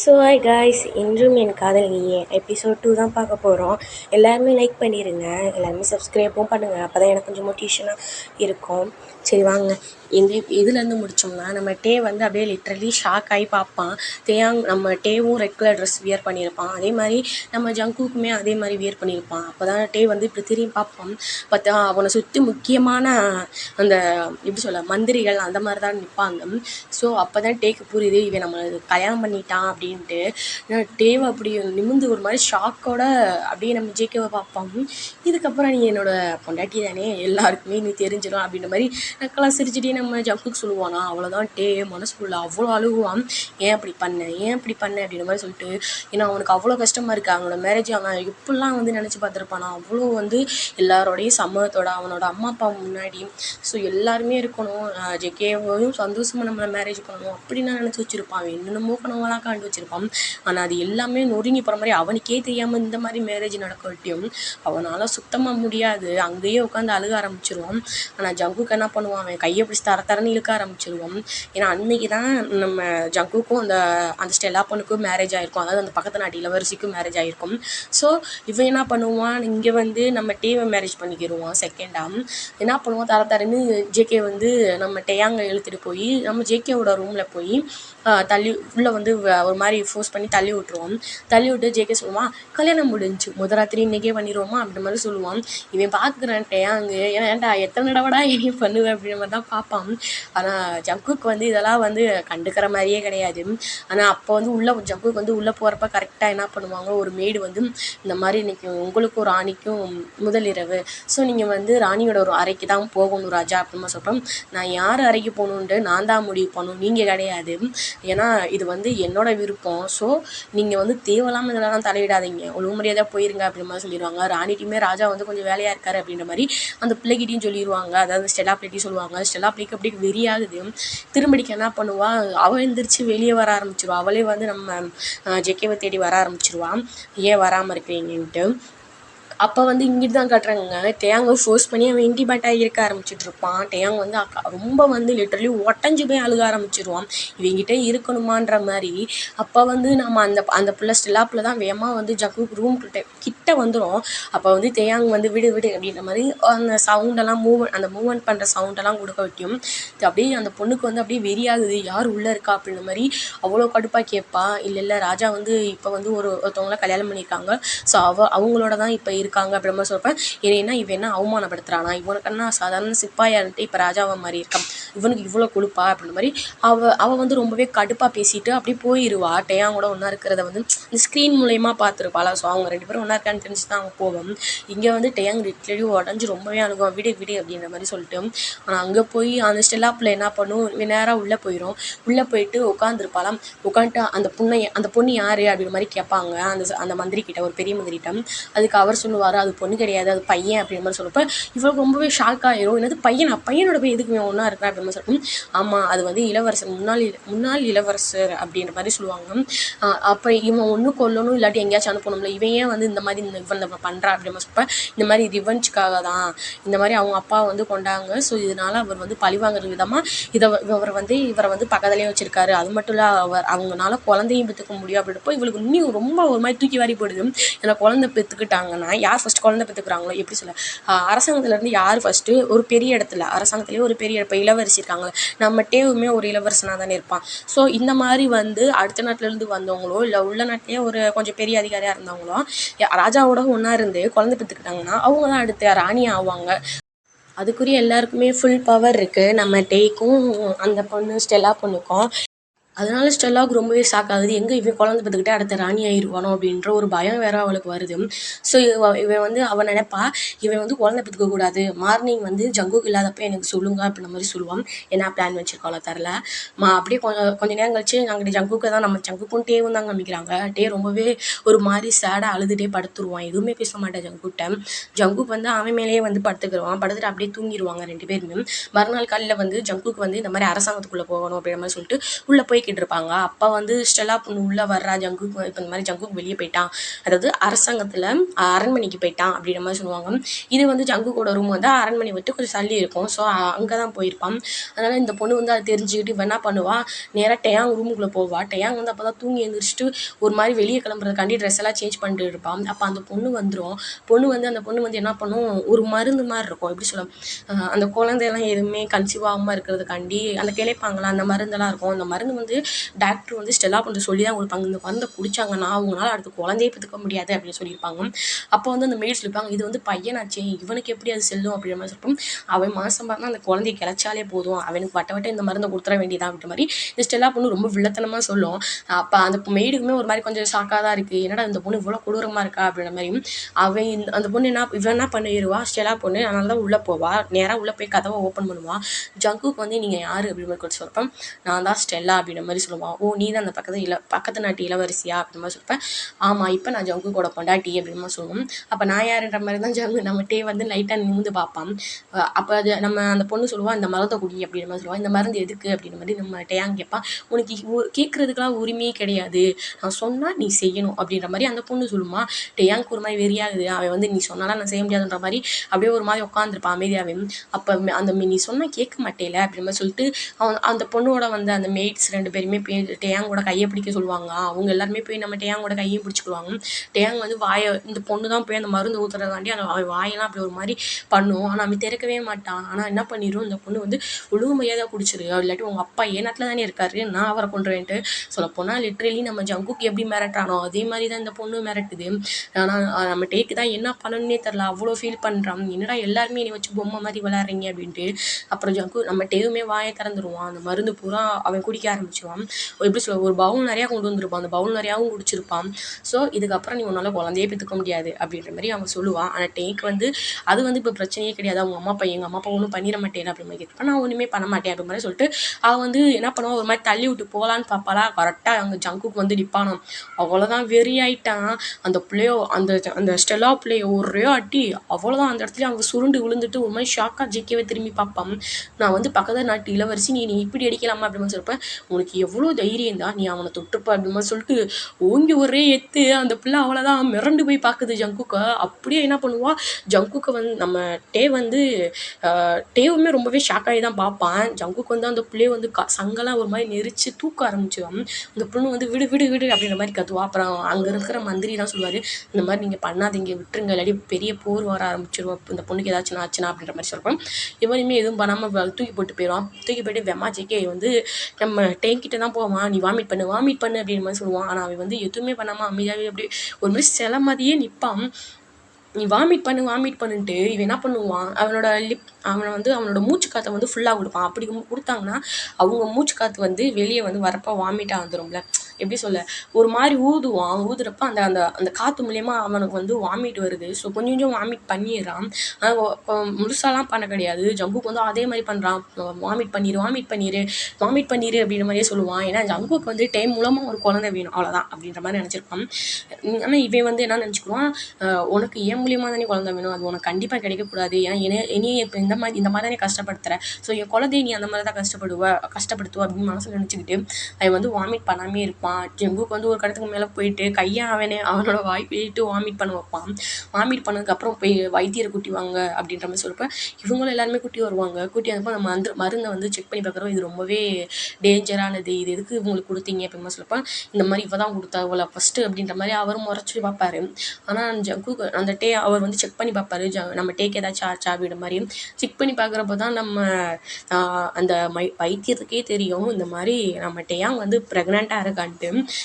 So hi guys இன்றும் என் காதல் நீயே. எபிசோட் டூ தான் பார்க்க போகிறோம் எல்லாருமே லைக் பண்ணிடுங்க எல்லாருமே சப்ஸ்கிரைப்பும் பண்ணுங்கள் அப்போ தான் எனக்கு கொஞ்சம் மோட்டிவேஷனாக இருக்கும். சரி வாங்க. எந்த இதுலேருந்து முடித்தோம்னா நம்ம டே வந்து அப்படியே லிட்ரலி ஷாக் ஆகி பார்ப்பான். தேயாங் நம்ம டேவும் ரெட் கலர் ட்ரெஸ் வியர் பண்ணியிருப்பான். அதே மாதிரி நம்ம ஜங்குக்குமே அதே மாதிரி வியர் பண்ணியிருப்பான். அப்போ தான் டே வந்து இப்படி திரும்பி பார்ப்பான். பார்த்தா அவனை சுற்றி முக்கியமான அந்த எப்படி சொல்ல மந்திரிகள் அந்த மாதிரி தான் நிற்பாங்க ஸோ அப்போ தான் டேக்கு புரியுது இவன் நம்ம கல்யாணம் பண்ணிட்டான் அப்படின்ட்டு. ஏன்னா டேவை அப்படி நிமிர்ந்து ஒரு மாதிரி ஷாக்கோட அப்படியே நம்ம ஜேகேவை பார்ப்பாங்க. இதுக்கப்புறம் நீ என்னோட பொண்டாட்டி தானே எல்லாருக்குமே நீ தெரிஞ்சிடும் அப்படின்ற மாதிரி நக்கெல்லாம் சிரிச்சுட்டே நம்ம ஜங்குக்கு சொல்லுவானா. அவ்வளோதான் டே மனசுக்குள்ள அவ்வளோ அழுகுவான். ஏன் அப்படி பண்ண ஏன் இப்படி பண்ண அப்படின்ற மாதிரி சொல்லிட்டு ஏன்னா அவனுக்கு அவ்வளோ கஷ்டமாக இருக்குது அவனோட மேரேஜ் அவன் எப்படிலாம் வந்து நினச்சி பார்த்துருப்பானா. அவ்வளோ வந்து எல்லாரோடையும் சம்மதத்தோட அவனோட அம்மா அப்பா முன்னாடி. ஸோ எல்லாருமே இருக்கணும். ஜெகேவையும் சந்தோஷமாக நம்மளை மேரேஜ் பண்ணணும். அப்படின்னா நான் நினச்சி வச்சுருப்பான். என்னென்னமோ கனவெல்லாம் காண்டு வச்சுருப்பான். ஆனால் அது எல்லாமே நொறுங்கி போகிற மாதிரி அவனுக்கே தெரியாமல் இந்த மாதிரி மேரேஜ் நடக்கட்டியும் அவனால் சுத்தமாக முடியாது. அங்கேயே உட்காந்து அழுக ஆரம்பிச்சிருவான். ஆனால் ஜங்குக்கு என்ன பண்ணுவான்? அவன் கையை பிடிச்சி தர தரன்னு இழுக்க ஆரம்பிச்சிருவான். ஏன்னா அன்னைக்கு தான் நம்ம ஜங்குக்கும் அந்த அந்த ஸ்டெல்லா பொண்ணுக்கும் மேரேஜ் ஆகிருக்கும் அதாவது அந்த பக்கத்து நாட்டு இளவரசிக்கும் மேரேஜ் ஆகிருக்கும் ஸோ இவன் என்ன பண்ணுவான்? இங்கே வந்து நம்ம டேவை மேரேஜ் பண்ணிக்கிடுவான் செகண்டாக என்ன பண்ணுவான்? தர தரன்னு ஜேகே வந்து நம்ம டேயாங்க இழுத்துட்டு போய் நம்ம ஜேகேவோட ரூமில் போய் தள்ளி உள்ளே வந்து ஒரு மாதிரி ஃபோர்ஸ் பண்ணி தள்ளி விட்ருவோம் தள்ளி விட்டு ஜேகே சொல்லுவான் கல்யாணம் முடிஞ்சு முத ராத்திரி இன்றைக்கே பண்ணிடுவோமா அப்படின்ற மாதிரி சொல்லுவான். இவன் பார்க்குறான் அங்கே ஏன்னா ஏன்டா எத்தனை தடவைடா இனி பண்ணுவேன் அப்படின்ற மாதிரி தான் பார்ப்பான் ஆனால் ஜங்குக்கு வந்து இதெல்லாம் வந்து கண்டுக்கிற மாதிரியே கிடையாது. ஆனால் அப்போ வந்து உள்ளே ஜங்குக்கு வந்து உள்ளே போகிறப்ப கரெக்டாக என்ன பண்ணுவாங்க? ஒரு மேடு வந்து இந்த மாதிரி இன்றைக்கி உங்களுக்கும் ராணிக்கும் முதலிரவு ஸோ நீங்கள் வந்து ராணியோட ஒரு அறைக்கு தான் போகணும் ராஜா. அப்படிமா சொல்கிறோம் நான் யார் அறைக்கு போகணுன்ட்டு நான் தான் முடிவு பண்ணணும். நீங்கள் கிடையாது. ஏன்னா இது வந்து என்னோட விருப்பம். ஸோ நீங்கள் வந்து தேவையில்லாமல் இதெல்லாம் தலையிடாதீங்க. ஒழுங்கு மரியாதையாக போயிருங்க அப்படின்ற மாதிரி சொல்லிடுவாங்க ராணிட்டையுமே ராஜா வந்து கொஞ்சம் வேலையாக இருக்காரு அப்படின்ற மாதிரி அந்த பிள்ளைகிட்டையும் சொல்லிடுவாங்க அதாவது ஸ்டெல்லா பிள்ளைட்டி சொல்லுவாங்க. ஸ்டெல்லா பிள்ளைக்கு அப்படியே வெறியாகுது. திரும்படிக்கு என்ன பண்ணுவா? அவள் எந்திரிச்சு வெளியே வர ஆரம்பிச்சிருவா. அவளே வந்து நம்ம ஜெகேவை தேடி வர ஆரம்பிச்சிருவான் ஏன் வராமல் இருக்கிறீங்கன்ட்டு? அப்போ வந்து இங்கிட்டு தான் காட்டுறாங்க. டேயாங்கை ஃபோர்ஸ் பண்ணி அவன் இண்டிபேண்டாக இருக்க ஆரம்பிச்சிட்டு இருப்பான். டேயாங் வந்து அக்கா ரொம்ப வந்து லிட்டரலி ஒட்டஞ்சு போய் அழுக ஆரம்பிச்சிருவான். இவங்கிட்ட இருக்கணுமான்ற மாதிரி. அப்போ வந்து நம்ம அந்த அந்த பிள்ளை ஸ்டெல்லாப்பில் தான் வேகமாக வந்து ஜக்கு ரூம் கிட்ட கிட்ட வந்துடும் அப்போ வந்து தேயாங் வந்து விடு விடு அப்படின்ற மாதிரி அந்த சவுண்டெல்லாம் மூவ் அந்த மூவ்மெண்ட் பண்ணுற சவுண்டெல்லாம் கொடுக்க வைக்கும். அப்படியே அந்த பொண்ணுக்கு வந்து அப்படியே வெறியாகுது. யார் உள்ளே இருக்கா? அப்படின்ற மாதிரி அவ்வளோ கடுப்பாக கேட்பா. இல்லை இல்லை ராஜா வந்து இப்போ வந்து ஒரு ஒருத்தவங்கள கல்யாணம் பண்ணியிருக்காங்க. ஸோ அவ அவங்களோட தான் இப்போ இருக்காங்க அப்படின்ற மாதிரி சொல்கிறேன் ஏன்னா இவன் என்ன அவமானப்படுத்துறானா? இவனுக்கு என்ன சாதாரண சிப்பாயாக இருந்துட்டு இப்போ ராஜாவை மாதிரி இருக்கான் இவனுக்கு இவ்வளோ கொழுப்பா? அப்படின்ற மாதிரி அவள் அவள் வந்து ரொம்பவே கடுப்பாக பேசிட்டு அப்படியே போயிடுவா டேயாங் கூட ஒன்றா இருக்கிறத வந்து இந்த ஸ்க்ரீன் மூலயமா பார்த்துருப்பாளா? ஸோ அவங்க ரெண்டு பேரும் ஒன்றா இருக்கான்னு தெரிஞ்சு தான் அவங்க போவோம். இங்கே வந்து டேயாங் லிட்ரலி உடஞ்சி ரொம்பவே அனுபவம் விடு விடு அப்படின்ற மாதிரி சொல்லிட்டு ஆனால் அங்கே போய் அந்த ஸ்டெல்லாப்பில் என்ன பண்ணும்? நேராக உள்ளே போயிடும் உள்ளே போயிட்டு உட்காந்துருப்பாளாம் உட்காந்துட்டு அந்த பொண்ணை அந்த பொண்ணு யார்? அப்படின்ற மாதிரி கேட்பாங்க. அந்த அந்த மந்திரி கிட்ட ஒரு பெரிய மந்திரிட்டம் அதுக்கு அவர் சொல்லுவார் அது பொண்ணு கிடையாது அது பையன் அப்படின்ற மாதிரி சொல்லப்போ இவளுக்கு ரொம்பவே ஷாக் ஆயிரும். என்னது பையனா? பையனோட போய் எதுக்கு ஒன்றா இருக்கிறா அப்படின்னு மாதிரி ஆமாம் அது வந்து இளவரசர் முன்னாள் முன்னாள் இளவரசர் அப்படின்ற மாதிரி சொல்லுவாங்க. அப்போ இவன் ஒன்று கொல்லணும் இல்லாட்டி எங்கேயாச்சும் அனுப்பணும்ல இவன் ஏன் வந்து இந்த மாதிரி இந்த இவன் நம்ம பண்ணுறா அப்படின்னு மாதிரி இந்த மாதிரி ரிவெஞ்சுக்காக தான் இந்த மாதிரி அவங்க அப்பா வந்து கொண்டாங்க. ஸோ இதனால அவர் வந்து பழிவாங்குற விதமாக இதை இவர் வந்து இவரை வந்து பக்கத்துலேயே வச்சிருக்காரு. அது மட்டும் இல்லை அவர் அவங்களால குழந்தையும் பெற்றுக்க முடியும் அப்படின்றப்போ இவளுக்கு இன்னும் ரொம்ப ஒரு மாதிரி தூக்கி வாரி போடுது. ஏன்னா குழந்தை பெற்றுக்கிட்டாங்கன்னா யார் ஃபர்ஸ்ட் குழந்தை பெற்றுக்குறாங்களோ எப்படி சொல்ல அரசாங்கத்துலேருந்து இருந்து யார் ஃபஸ்ட்டு ஒரு பெரிய இடத்துல அரசாங்கத்துலேயே ஒரு பெரிய இப்போ இளவரசி இருக்காங்க. நம்ம டேவுமே ஒரு இளவரசனாக தானே இருப்பான். ஸோ இந்த மாதிரி வந்து அடுத்த நாட்டிலேருந்து வந்தவங்களோ இல்லை உள்ள நாட்டிலேயே ஒரு கொஞ்சம் பெரிய அதிகாரியாக இருந்தவங்களோ ராஜாவோட ஒன்றா இருந்து குழந்தை பெற்றுக்கிட்டாங்கன்னா அவங்க தான் அடுத்த ராணி ஆவாங்க. அதுக்குரிய எல்லாருக்குமே ஃபுல் பவர் இருக்குது நம்ம டேக்கும் அந்த பொண்ணு ஸ்டெல்லா பொண்ணுக்கும். அதனால ஸ்டெல்லாவுக்கு ரொம்பவே ஷாக் ஆகுது. எங்கே இவன் குழந்தை பெற்றுக்கிட்டு அடுத்த ராணி ஆயிடுவானோ அப்படின்ற ஒரு பயம் வேற அவளுக்கு வருது. ஸோ இவன் வந்து அவன் நினைப்பா இவன் வந்து குழந்தை பெற்றுக்க கூடாது. மார்னிங் வந்து ஜங்குக்கு இல்லாதப்ப எனக்கு சொல்லுங்க அப்படின்ற மாதிரி சொல்லுவான். என்ன பிளான் வச்சிருக்காளோ தரல மா அப்படியே கொஞ்சம் கொஞ்ச நேரம் கழிச்சு நாங்கள் ஜங்குக்கு தான் நம்ம ஜங்குக்கும் டேவும் தான் காமிக்கிறாங்க. டே ரொம்பவே ஒரு மாதிரி சேடாக அழுதுகிட்டே படுத்துருவான். எதுவுமே பேச மாட்டேன் ஜங்குக்கிட்ட ஜங்குக்கு வந்து அவன் மேலேயே வந்து படுத்துக்கிடுவான் படுத்துட்டு அப்படியே தூங்கிடுவாங்க ரெண்டு பேருமே. மறுநாள் காலையில் வந்து ஜங்குக்கு வந்து இந்த மாதிரி அரசாங்கத்துக்குள்ளே போகணும் அப்படின்ற மாதிரி சொல்லிட்டு உள்ளே போய் பண்ணிக்கிட்டு இருப்பாங்க அப்போ வந்து ஸ்டெல்லா பொண்ணு உள்ளே வர்றா ஜங்குக்கு இப்போ இந்த மாதிரி ஜங்குக்கு வெளியே போயிட்டான். அதாவது அரசாங்கத்தில் அரண்மனைக்கு போயிட்டான் அப்படின்ற மாதிரி சொல்லுவாங்க. இது வந்து ஜங்குக்கோட ரூம் வந்து அரண்மனை விட்டு கொஞ்சம் தள்ளி இருக்கும். ஸோ அங்கே தான் போயிருப்பான். அதனால் இந்த பொண்ணு வந்து அதை தெரிஞ்சுக்கிட்டு இவன் என்ன நேராக டேயாங் ரூமுக்குள்ளே போவா. டேயாங் வந்து அப்போ தான் தூங்கி எழுந்திரிச்சிட்டு ஒரு மாதிரி வெளியே கிளம்புறதுக்காண்டி ட்ரெஸ் எல்லாம் சேஞ்ச் பண்ணிட்டு இருப்பான். அப்போ அந்த பொண்ணு வந்துடும் பொண்ணு வந்து அந்த பொண்ணு வந்து என்ன பண்ணும்? ஒரு மருந்து மாதிரி இருக்கும். எப்படி சொல்ல அந்த குழந்தையெல்லாம் எதுவுமே கன்சீவ் ஆகாமல் இருக்கிறதுக்காண்டி அந்த கிளைப்பாங்களா? அந்த மருந்தெல்லாம் இருக்கும். அந்த மருந்து வந்து டாக்டர் வந்து ஸ்டெல்லா பண்ணுறது சொல்லி தான் கொடுப்பாங்க. இந்த மருந்தை குடிச்சாங்கன்னா அவங்களால அடுத்து குழந்தையே பெற்றுக்க முடியாது அப்படின்னு சொல்லியிருப்பாங்க. அப்போ வந்து அந்த மெய்ட்ஸ் இருப்பாங்க இது வந்து பையனாச்சே இவனுக்கு எப்படி அது செல்லும் அப்படின்ற மாதிரி சொல்லிப்போம் அவன் மாதம் பார்த்தா அந்த குழந்தைய கிளச்சாலே போதும். அவனுக்கு வட்ட வட்ட இந்த மருந்தை கொடுத்துட வேண்டியதான் அப்படின்ற மாதிரி இந்த ஸ்டெல்லா பொண்ணு ரொம்ப வில்லத்தனமாக சொல்லும். அப்போ அந்த மெய்டுக்குமே ஒரு மாதிரி கொஞ்சம் ஷாக்காக தான் இருக்குது என்னடா இந்த பொண்ணு இவ்வளோ கொடூரமாக இருக்கா அப்படின்ற மாதிரி. அவன் இந்த அந்த பொண்ணு என்ன இவன் என்ன பண்ணிடுவா ஸ்டெல்லா பொண்ணு அதனால தான் உள்ளே போவா. நேராக உள்ளே போய் கதவை ஓப்பன் பண்ணுவா. ஜங்குக்கு வந்து நீங்கள் யார்? அப்படின்னு மாதிரி சொல்கிறப்ப நான் தான் ஸ்டெல்லா அப்படின்ற மாதிரி சொல்லுவான். ஓ நீ தான் அந்த பக்கத்து இல பக்கத்து நாட்டு இளவரசியா? அப்படின்ற மாதிரி சொல்லிப்பேன். ஆமாம் இப்போ நான் ஜங்குக்கோட பொண்டாட்டி அப்படின்னு மாதிரி சொல்லுவோம் அப்போ நான் யாருன்ற மாதிரி தான் ஜங்கு நம்ம டே வந்து லைட்டாக நிமிந்து பார்ப்பான். அப்போ அது நம்ம அந்த பொண்ணு சொல்லுவா இந்த மருந்தை குடி அப்படின்ற மாதிரி சொல்லுவா. இந்த மருந்து எதுக்கு? அப்படின்ற மாதிரி நம்ம டேங் கேட்பான் உனக்கு உ- கேட்கறதுக்கெல்லாம் உரிமையே கிடையாது. நான் சொன்னால் நீ செய்யணும் அப்படின்ற மாதிரி அந்த பொண்ணு சொல்லுமா. டேயாங்க்கு ஒரு மாதிரி வெறியாகுது. அவன் வந்து நீ சொன்னாலாம் நான் செய்ய முடியாதுன்ற மாதிரி அப்படியே ஒரு மாதிரி உட்காந்துருப்பான் அமைதியாகவே அப்போ அந்த நீ சொன்னால் கேட்க மாட்டேல அப்படின்ற மாதிரி சொல்லிட்டு அவன் அந்த பொண்ணோட வந்து அந்த மெய்ட்ஸ் ரெண்டு பேருமே போய் டேயாங்கோட கையை பிடிக்க சொல்லுவாங்க. அவங்க எல்லாருமே போய் நம்ம டேயாங்கோட கையையும் பிடிச்சிக்குவாங்க டேயாங் வந்து வாயை இந்த பொண்ணு தான் போய் அந்த மருந்து ஊற்றுறதாண்டி அந்த அவன் வாயெல்லாம் அப்படி ஒரு மாதிரி பண்ணும். ஆனால் அவன் திறக்கவே மாட்டான். ஆனால் என்ன பண்ணிடும் இந்த பொண்ணு வந்து ஒழுங்கு மரியாதை குடிச்சிரு. இல்லாட்டி உங்கள் அப்பா ஏனாட்டில் தானே இருக்காரு. நான் அவரை கொண்டுறேன்ட்டு சொல்லப்போனால் லிட்ரலி நம்ம ஜங்குக்கு எப்படி மிரட்டுறானோ அதே மாதிரி தான் இந்த பொண்ணு மிரட்டுது. ஆனால் நம்ம டேக்கு தான் என்ன பண்ணணுன்னே தெரில அவ்வளோ ஃபீல் பண்ணுறான் என்னடா எல்லாருமே என்னை வச்சு பொம்மை மாதிரி விளாட்றீங்க அப்படின்ட்டு. அப்புறம் ஜங்கு நம்ம டேவுமே வாயை திறந்துருவான். அந்த மருந்து பூரா அவன் குடிக்க ஆரம்பிச்சிருவான் எப்படி சொல்ல ஒரு பவுல் நிறையா கொண்டு வந்திருப்பான். அந்த பவுல் நிறையாவும் குடிச்சிருப்பான். ஸோ இதுக்கப்புறம் நீ உன்னால் குழந்தையே பெற்றுக்க முடியாது அப்படின்ற மாதிரி அவன் சொல்லுவான். ஆனால் டேக் வந்து அது வந்து இப்போ பிரச்சனையே கிடையாது. அவங்க அம்மா அப்பா எங்கள் அம்மா அப்பா ஒன்றும் பண்ணிட மாட்டேன் அப்படி மாதிரி கேட்பேன் நான் ஒன்றுமே பண்ண மாட்டேன் அப்படி மாதிரி சொல்லிட்டு அவன் வந்து என்ன பண்ணுவான்? ஒரு மாதிரி தள்ளி விட்டு போகலான்னு பார்ப்பாளா கரெக்டாக அங்கே ஜங்குக்கு வந்து நிற்பானாம் அவ்வளோதான் வெறி ஆயிட்டான். அந்த பிள்ளையோ அந்த அந்த ஸ்டெல்லா பிள்ளையோ ஒரே அட்டி அவ்வளோதான் அந்த இடத்துல அவங்க சுருண்டு விழுந்துட்டு ஒரு மாதிரி ஷாக்காக ஜிக்கவே திரும்பி பார்ப்பான். நான் வந்து பக்கத்து நாட்டு இளவரசி நீ நீ இப்படி அடிக்கலாமா? அப்படின்னு சொல்லிப்பேன் உனக்கு எவ்வளோ தைரியம் தான் நீ அவனை தொட்டுப்பா அப்படின்னு மாதிரி சொல்லிட்டு ஓங்கி ஒரே எத்து அந்த பிள்ளை அவ்வளோதான் மிரண்டு போய் பார்க்குது ஜங்குக்கை. அப்படியே என்ன பண்ணுவா? ஜங்குக்கை வந்து நம்ம டே வந்து டேவுமே ரொம்பவே ஷாக் ஆகி தான் பார்ப்பான். ஜங்குக்கு வந்து அந்த பிள்ளைய வந்து க சங்கெல்லாம் ஒரு மாதிரி நெரிச்சு தூக்க ஆரம்பிச்சிடும். அந்த பொண்ணு வந்து விடு விடு விடு அப்படின்ற மாதிரி கத்துவா. அப்புறம் அங்கே இருக்கிற மந்திரி தான் சொல்லுவார் இந்த மாதிரி நீங்கள் பண்ணாதீங்க விட்டுருங்க. இல்லாட்டி பெரிய போர் வர ஆரம்பிச்சிருவோம் இந்த பொண்ணுக்கு ஏதாச்சும் ஆச்சுன்னா அப்படின்ற மாதிரி சொல்கிறோம் இவனுமே எதுவும் பண்ணாமல் தூக்கி போட்டு போயிடுவான். தூக்கி போயிட்டு வெமாஜிக்கே வந்து நம்ம கிட்ட தான் போவான். நீ வாமிட் பண்ணு வாமிட் பண்ணு அப்படின்ற மாதிரி சொல்லுவான். ஆனால் அவன் வந்து எதுவுமே பண்ணாமல் அமைதியாகவே அப்படி ஒரு மாதிரி சில மாதிரியே நிற்பான் நீ வாமிட் பண்ணு வாமிட் பண்ணுன்ட்டு இவன் என்ன பண்ணுவான்? அவனோட லிப் அவனை வந்து அவனோட மூச்சு காற்றை வந்து ஃபுல்லாக கொடுப்பான். அப்படி கொடுத்தாங்கன்னா அவங்க மூச்சு காற்று வந்து வெளியே வந்து வரப்போ வாமிட்டாக வந்துடும்ல எப்படி சொல்ல ஒரு மாதிரி ஊதுவான் ஊதுறப்ப அந்த அந்த அந்த காற்று மூலியமா அவனுக்கு வந்து வாமிட் வருது. ஸோ கொஞ்சம் கொஞ்சம் வாமிட் பண்ணிடுறான் ஆனால் முழுசாலாம் பண்ண கிடையாது. ஜம்புக்கு வந்து அதே மாதிரி பண்ணுறான் வாமிட் பண்ணிடு வாமிட் பண்ணிடு வாமிட் பண்ணிடு அப்படின்ற மாதிரியே சொல்லுவான். ஏன்னா ஜம்புக்கு வந்து டைம் மூலமாக ஒரு குழந்தை வேணும். அவ்வளோதான் அப்படின்ற மாதிரி நினச்சிருப்பான். ஆனால் இவன் வந்து என்ன நினச்சிக்குவான்? உனக்கு ஏன் மூலியமாக தானே குழந்தை வேணும். அது உனக்கு கண்டிப்பாக கிடைக்கக்கூடாது. ஏன்னா என்ன என்னையே இப்போ இந்த மாதிரி இந்த மாதிரி தானே கஷ்டப்படுத்துற. ஸோ என் குழந்தைய நீ அந்த மாதிரி தான் கஷ்டப்படுவ கஷ்டப்படுத்துவ அப்படின்னு மனசில் நினச்சிக்கிட்டு அவன் வந்து வாமிட் பண்ணாமே இருப்பான். ஜங்குக்கு வந்து ஒரு கடத்துக்கு மேலே போயிட்டு கையை அவனே அவனோட வாய் போயிட்டு வாமிட் பண்ண வைப்பான் வாமிட் பண்ணதுக்கப்புறம் போய் வைத்தியரை கூட்டி வாங்க அப்படின்ற மாதிரி சொல்லிப்ப இவங்களும் எல்லாருமே கூட்டி வருவாங்க. கூட்டி வந்தப்போ நம்ம அந்த மருந்தை வந்து செக் பண்ணி பார்க்குறோம். இது ரொம்பவே டேஞ்சரானது இது எதுக்கு இவங்களுக்கு கொடுத்தீங்க அப்படின்னு சொல்லப்போ இந்த மாதிரி இவ தான் கொடுத்தா இவ்வளோ ஃபஸ்ட்டு அப்படின்ற மாதிரி அவரும் முறைச்சி பார்ப்பாரு. ஆனால் ஜங்கு அந்த டே அவர் வந்து செக் பண்ணி பார்ப்பாரு. ஜ நம்ம டேக் ஏதாச்சும் ஆச்சா அப்படின்ற மாதிரி. செக் பண்ணி பார்க்குறப்ப தான் நம்ம அந்த மை வைத்தியத்துக்கே தெரியும். இந்த மாதிரி நம்ம டேயாங் வந்து ப்ரெக்னெண்ட்டாக இருக்கான்ட்டு.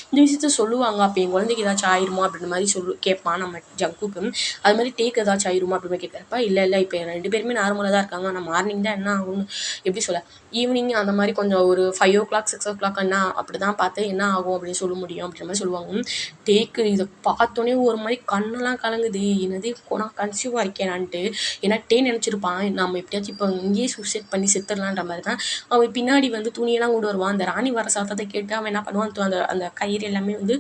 இந்த விஷயத்த சொல்லுவாங்க அப்போ என் குழந்தைக்கு ஏதாச்சும் ஆயிருமா அப்படின்ற மாதிரி சொல்லு கேட்பான் நம்ம ஜங்குக்கு அது மாதிரி டேக் ஏதாச்சும் ஆயிருமா அப்படின்னு கேட்குறப்ப இல்லை இல்லை இப்போ ரெண்டு பேருமே நார்மலாக தான் இருக்காங்க. ஆனால் மார்னிங் தான் என்ன ஆகும்னு எப்படி சொல்ல? ஈவினிங் அந்த மாதிரி கொஞ்சம் ஒரு five o'clock six o'clock என்ன அப்படி தான் பார்த்து என்ன ஆகும் அப்படின்னு சொல்ல முடியும் அப்படின்ற மாதிரி சொல்லுவாங்க. டேக்கு இதை பார்த்தோன்னே ஒரு மாதிரி கண்ணெல்லாம் கலங்குது. என்னது நான் கன்சியூவாக இருக்கேனான்ட்டு ஏன்னா டே நினச்சிருப்பான். நம்ம எப்படியாச்சும் இப்போ இங்கேயே சூசைட் பண்ணி செத்துடலான்ற மாதிரி தான். அவன் பின்னாடி வந்து துணியெல்லாம் கொண்டு வருவான். அந்த ராணி வர சத்தத்தை கேட்டு அவன் என்ன பண்ணுவான்? அந்த அந்த கயிறு எல்லாமே வந்து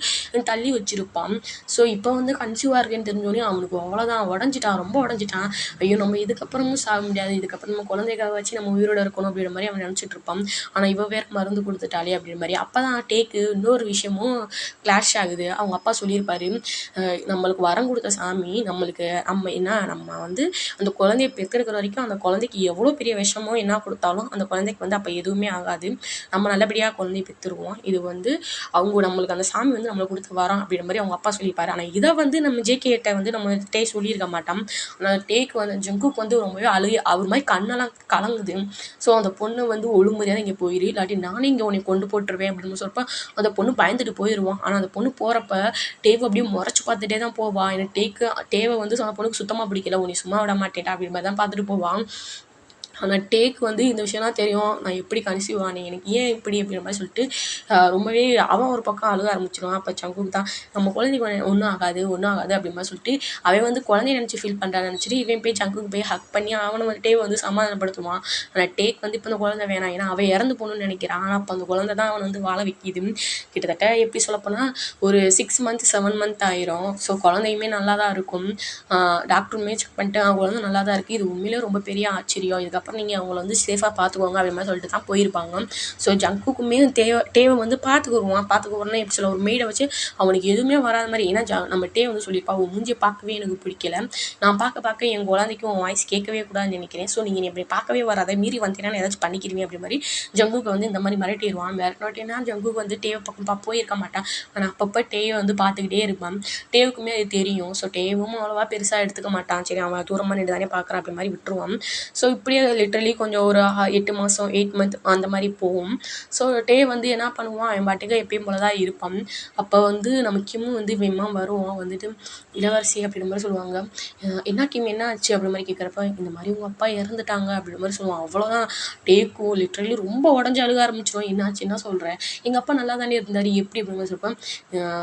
தள்ளி வச்சுருப்பான். ஸோ இப்போ வந்து கன்சீவாக இருக்கேன்னு தெரிஞ்சோடனே அவனுக்கு அவ்வளோதான் உடஞ்சிட்டான் ரொம்ப உடஞ்சிட்டான். ஐயோ நம்ம இதுக்கப்புறமும் சாக முடியாது. இதுக்கப்புறம் நம்ம குழந்தைக்காக வச்சு நம்ம உயிரோட இருக்கணும் அப்படின்ற மாதிரி அவன் நினச்சிட்டு இருப்பான். ஆனால் இவ வேறு மருந்து கொடுத்துட்டாலே அப்படின்ற மாதிரி. அப்போ தான் டேக்கு இன்னொரு விஷயமும் கிளாஷ் ஆகுது. அவங்க அப்பா சொல்லியிருப்பாரு நம்மளுக்கு வரம் கொடுத்த சாமி நம்மளுக்கு நம்ம என்ன நம்ம வந்து அந்த குழந்தைய பெற்றெடுக்கிற வரைக்கும் அந்த குழந்தைக்கு எவ்வளோ பெரிய விஷமோ என்ன கொடுத்தாலும் அந்த குழந்தைக்கு வந்து அப்போ எதுவுமே ஆகாது. நம்ம நல்லபடியாக குழந்தைய பெற்றுருவோம் இது வந்து அவங்க நம்மளுக்கு அந்த சாமி வந்து நம்மளுக்கு கொடுத்து வரோம் அப்படின்ற மாதிரி அவங்க அப்பா சொல்லியிருப்பாரு ஆனால் இதை வந்து நம்ம ஜேகேட்ட வந்து நம்ம டே சொல்லியிருக்க மாட்டோம். ஆனால் டேக்கு வந்து ஜங்குக்கு வந்து ரொம்பவே அழுகி அவர் மாதிரி கண்ணெல்லாம் கலங்குது. ஸோ அந்த பொண்ணு வந்து ஒழுங்குமுறையாக இங்கே போயிரு. இல்லாட்டி நானே இங்கே உன்னை கொண்டு போட்டுருவேன் அப்படின்னு சொல்கிறப்ப அந்த பொண்ணு பயந்துட்டு போயிடுவான் ஆனால் அந்த பொண்ணு போகிறப்ப டேவை அப்படியே முறைச்சி பார்த்துட்டே தான் போவான் எனக்கு டேக்கு டேவை வந்து அந்த பொண்ணுக்கு சுத்தமாக பிடிக்கல. உன்னை சும்மா விட மாட்டேன்டா அப்படி மாதிரி தான் பார்த்துட்டு போவான் ஆனால் டேக்கு வந்து இந்த விஷயம்லாம் தெரியும். நான் எப்படி கன்சீவ் ஆனேன்? எனக்கு ஏன் இப்படி அப்படின்ற மாதிரி சொல்லிட்டு ரொம்பவே அவன் ஒரு பக்கம் அழுக ஆரம்பிச்சிடுவான் அப்போ சங்குக்கு தான் நம்ம குழந்தைக்கு ஒன்றும் ஆகாது ஒன்றும் ஆகாது அப்படின்ற மாதிரி சொல்லிட்டு அவன் வந்து குழந்தைய நினச்சி ஃபீல் பண்ணுறான்னு நினச்சிட்டு இவன் போய் சங்குக்கு போய் ஹக் பண்ணி அவனை வந்து வந்து சமாதானப்படுத்துவான். ஆனால் டேக் வந்து இப்போ அந்த குழந்தை வேணாம். ஏன்னா அவன் இறந்து போகணும்னு நினைக்கிறான். ஆனால் அப்போ அந்த குழந்தை தான் அவனை வந்து வாழ வைக்கிது. கிட்டத்தட்ட எப்படி சொல்லப்போனால் ஒரு சிக்ஸ் மந்த் செவன் மந்த் ஆயிரும். ஸோ குழந்தையுமே நல்லா தான் இருக்கும் டாக்டருமே செக் பண்ணிட்டு அவங்க குழந்தை நல்லா தான் இருக்குது இது உண்மையிலே ரொம்ப பெரிய ஆச்சரியம். இதுக்கப்புறம் நீங்கள் அவங்கள வந்து சேஃபாக பார்த்துக்கோங்க அப்படி மாதிரி சொல்லிட்டு தான் போயிருப்பாங்க. ஸோ ஜங்குக்குமே தேவை தேவை வந்து பார்த்துக்குருவான் பார்த்துக்குறோன்னா எப்படி சொல்ல ஒரு மெய்டை வச்சு அவனுக்கு எதுவுமே வராத மாதிரி ஏன்னா ஜ நம்ம டே வந்து சொல்லியிருப்பா அவன் மூஞ்சியை பார்க்கவே எனக்கு பிடிக்கல. நான் பார்க்க பார்க்க என் குழந்தைக்கும் உன் வாய்ஸ் கேட்கவே கூடாதுன்னு நினைக்கிறேன். ஸோ நீங்கள் இப்படி பார்க்கவே வராத மீறி வந்தீங்கன்னா ஏதாச்சும் பண்ணிக்கிறீங்க அப்படி மாதிரி ஜங்குக்கு வந்து இந்த மாதிரி மிரட்டிடுவான் மிரட்டினா ஜங்குக்கு வந்து டேவை பக்கம் பா போயிருக்க மாட்டான் ஆனால் அப்பப்போ டேவை வந்து பார்த்துக்கிட்டே இருப்பான். டேவுக்குமே அது தெரியும். ஸோ டேவும் அவ்வளோவா பெருசாக எடுத்துக்க மாட்டான். சரி அவன் தூரமாக நின்று தானே பார்க்குறான் அப்படி மாதிரி விட்டுருவான். ஸோ இப்படியே லிட்ரலி கொஞ்சம் ஒரு எட்டு மாதம் எயிட் மந்த் அந்த மாதிரி போகும். ஸோ டே வந்து என்ன பண்ணுவான்? அவன் பாட்டுக்கு எப்பயும் போல் தான் இருப்பான். அப்போ வந்து நம்ம கிம்மு வந்து வேகமாக வருவான். வந்துட்டு இளவரசி அப்படின்ற மாதிரி சொல்லுவாங்க. என்ன கிம்? என்ன ஆச்சு? அப்படி மாதிரி கேட்குறப்ப இந்த மாதிரி உங்கள் அப்பா இறந்துட்டாங்க. அப்படின்ற மாதிரி சொல்லுவான். அவ்வளோதான் டேக்கும் லிட்ரலி ரொம்ப உடஞ்சி அழுக ஆரம்பிச்சிடும் என்னாச்சு என்ன சொல்கிறேன் எங்கள் அப்பா நல்லா தானே இருந்தார். எப்படி? அப்படின்னு மாதிரி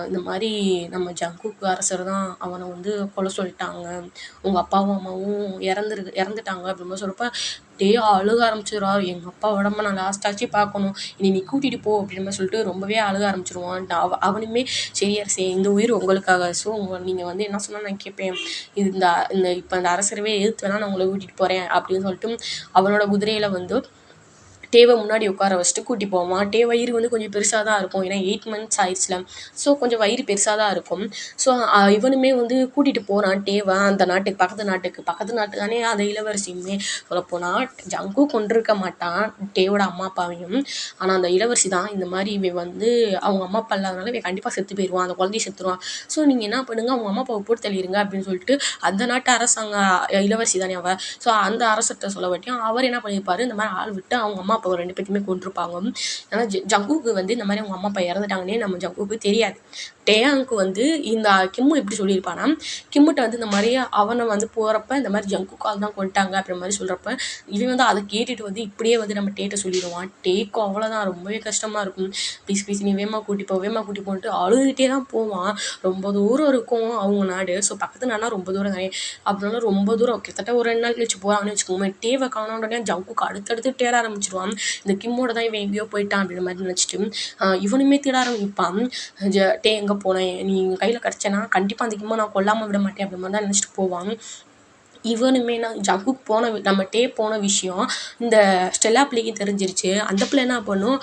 இந்த மாதிரி நம்ம ஜங்குக்கு அரசர் தான் அவனை வந்து கொலை சொல்லிட்டாங்க. உங்கள் அப்பாவும் அம்மாவும் இறந்துரு இறந்துட்டாங்க அப்படின்னு மாதிரி சொல்கிறப்ப அப்படியே அழுக ஆரம்பிச்சிடுறா எங்கள் அப்பா உடம்ப நான் லாஸ்ட்டாச்சும் பார்க்கணும். இனி நீ கூட்டிகிட்டு போ அப்படின்னு மாதிரி சொல்லிட்டு ரொம்பவே அழுக ஆரம்பிச்சிடுவான் அவ அவனுமே சரி அரசே இந்த உயிர் உங்களுக்காக. ஸோ உங்கள் நீங்கள் வந்து என்ன சொன்னால் நான் கேட்பேன் இது இந்த இந்த இப்போ இந்த அரசரவே எதிர்த்து வேணால் நான் உங்களை கூட்டிகிட்டு போகிறேன் அப்படின்னு சொல்லிட்டு அவனோட குதிரையில் வந்து டேவை முன்னாடி உட்கார வச்சுட்டு கூட்டி போவான் டே வயிறு வந்து கொஞ்சம் பெருசாக தான் இருக்கும். ஏன்னா எயிட் மந்த்ஸ் ஆயிடுச்சுல. ஸோ கொஞ்சம் வயிறு பெருசாக தான் இருக்கும். ஸோ இவனுமே வந்து கூட்டிகிட்டு போகிறான் டேவை அந்த நாட்டுக்கு பக்கத்து நாட்டுக்கு. பக்கத்து நாட்டு தானே அந்த இளவரசியுமே சொல்லப்போனால் ஜங்கு கொண்டிருக்க மாட்டான். டேவோட அம்மா அப்பாவையும். ஆனால் அந்த இளவரசி தான் இந்த மாதிரி இவன் வந்து அவங்க அம்மா அப்பா இல்லாதனால இவன் கண்டிப்பாக செத்து போயிடுவான் அந்த குழந்தைய செத்துருவான். ஸோ நீங்கள் என்ன பண்ணுங்க? அவங்க அம்மா அப்பாவை போட்டு தள்ளிடுங்க அப்படின்னு சொல்லிட்டு அந்த நாட்டு அரசாங்க இளவரசி தானே அவள் ஸோ அந்த அரசர்கிட்ட சொல்ல வட்டியும் அவர் என்ன பண்ணியிருப்பாரு இந்த மாதிரி ஆள் விட்டு அவங்க அம்மா அப்பா ரெண்டு பேத்தையுமே கொண்டிருப்பாங்க ஆனால் ஜ- ஜங்குக்கு வந்து இந்த மாதிரி அவங்க அம்மா அப்பா இறந்துட்டாங்கன்னே நம்ம ஜங்குக்கு தெரியாது. டேயாங்க்கு வந்து இந்த கிம்மு எப்படி சொல்லியிருப்பானா கிம்முட்ட வந்து இந்த மாதிரி அவனை வந்து போகிறப்ப இந்த மாதிரி ஜங்குக்கால் தான் கொண்டுட்டாங்க அப்படின்ற மாதிரி சொல்கிறப்ப இவன் வந்து அதை கேட்டுட்டு வந்து இப்படியே வந்து நம்ம டேட்டை சொல்லிடுவான். டேக்கும் அவ்வளோதான் ரொம்பவே கஷ்டமாக இருக்கும். ப்ளீஸ் ப்ளீஸ் நீ வேமா கூட்டி போ வேமா கூட்டி போன்ட்டு அழுதுகிட்டே தான் போவான். ரொம்ப தூரம் இருக்கும் அவங்க நாடு. ஸோ பக்கத்து நாடுனா ரொம்ப தூரம் தானே. அப்படினால ரொம்ப தூரம் கிட்டத்தட்ட ஒரு ரெண்டு நாள் கழிச்சு போகிறான்னு வச்சுக்கோங்க டேவை காணோடனே ஜங்குக்கு அடுத்தடுத்து தேட ஆரம்பிச்சிருவான். இந்த கிம்மோட தான் இவன் எங்கேயோ போயிட்டான் அப்படின்ற மாதிரி நினச்சிட்டு இவனுமே தேட ஆரம்பிப்பான். ஜ டே எங்கே போனேன். நீ கையில் கிடச்சேன்னா கண்டிப்பாக அந்த கிம்மை நான் கொல்லாமல் விட மாட்டேன் அப்படி மாதிரி தான் நினச்சிட்டு போவான் இவனுமே நான் ஜங்குக்கு போன நம்ம டே போன விஷயம் இந்த ஸ்டெல்லா பிள்ளைக்கு தெரிஞ்சிருச்சு. அந்த பிள்ளை என்ன பண்ணும்?